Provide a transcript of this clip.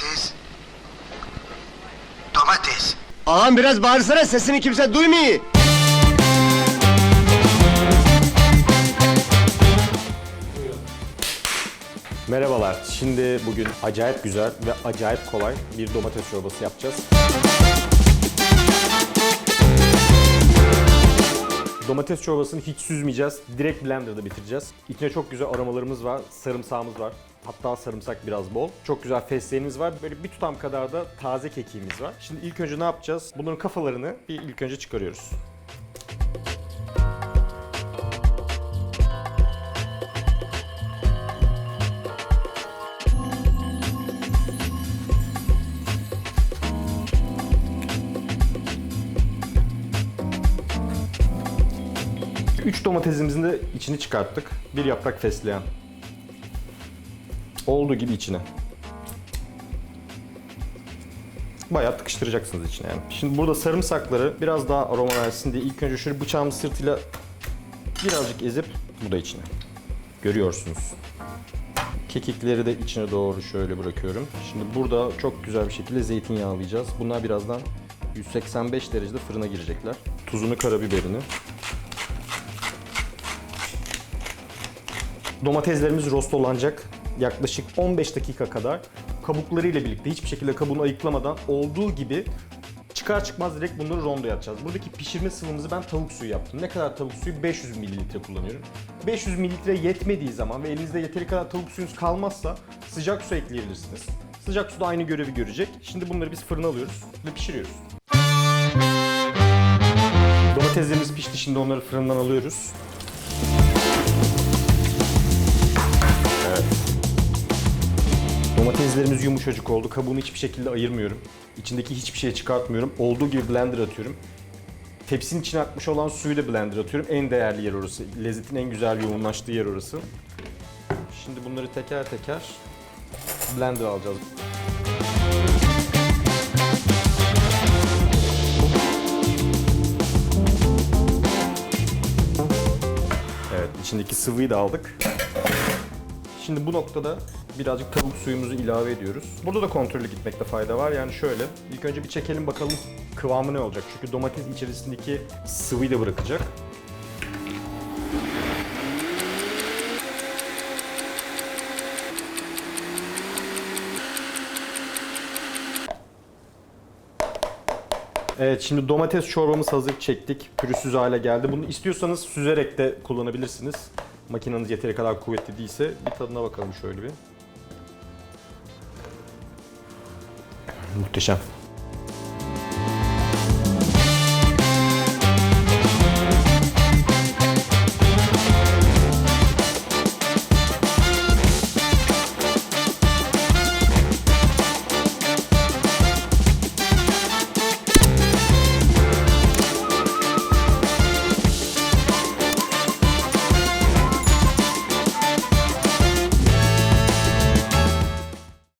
Domates. Domates. Ağam biraz bağırsana sesini kimse duymuyor. Merhabalar. Şimdi bugün acayip güzel ve acayip kolay bir domates çorbası yapacağız. Domates çorbasını hiç süzmeyeceğiz. Direkt blenderda bitireceğiz. İçine çok güzel aromalarımız var. Sarımsağımız var. Hatta sarımsak biraz bol. Çok güzel fesleğenimiz var. Böyle bir tutam kadar da taze kekiğimiz var. Şimdi ilk önce ne yapacağız? Bunların kafalarını bir ilk önce çıkarıyoruz. Üç domatesimizin de içini çıkarttık. Bir yaprak fesleğen. Olduğu gibi içine. Bayağı tıkıştıracaksınız içine yani. Şimdi burada sarımsakları biraz daha aroma versin diye ilk önce şöyle bıçağımın sırtıyla birazcık ezip bu da içine. Görüyorsunuz. Kekikleri de içine doğru şöyle bırakıyorum. Şimdi burada çok güzel bir şekilde zeytinyağlayacağız. Bunlar birazdan 185 derecede fırına girecekler. Tuzunu, karabiberini, Domateslerimiz rostolanacak. Yaklaşık 15 dakika kadar kabuklarıyla birlikte hiçbir şekilde kabuğunu ayıklamadan olduğu gibi çıkar çıkmaz direkt bunları rondoya atacağız. Buradaki pişirme sıvımızı ben tavuk suyu yaptım. Ne kadar tavuk suyu? 500 mililitre kullanıyorum. 500 mililitre yetmediği zaman ve elinizde yeteri kadar tavuk suyunuz kalmazsa sıcak su ekleyebilirsiniz. Sıcak su da aynı görevi görecek. Şimdi bunları biz fırına alıyoruz ve pişiriyoruz. Domateslerimiz pişti. Şimdi onları fırından alıyoruz. Domateslerimiz yumuşacık oldu. Kabuğunu hiçbir şekilde ayırmıyorum. İçindeki hiçbir şey çıkartmıyorum. Olduğu gibi blender atıyorum. Tepsinin içine akmış olan suyu da blender atıyorum. En değerli yer orası. Lezzetin en güzel yoğunlaştığı yer orası. Şimdi bunları teker teker blender alacağız. Evet, içindeki sıvıyı da aldık. Şimdi bu noktada birazcık tavuk suyumuzu ilave ediyoruz. Burada da kontrollü gitmekte fayda var. Yani şöyle, ilk önce bir çekelim bakalım kıvamı ne olacak. Çünkü domates içerisindeki sıvıyı da bırakacak. Evet şimdi domates çorbamız hazır çektik. Pürüzsüz hale geldi. Bunu istiyorsanız süzerek de kullanabilirsiniz. Makineniz yeteri kadar kuvvetli değilse bir tadına bakalım şöyle bir. Muhteşem.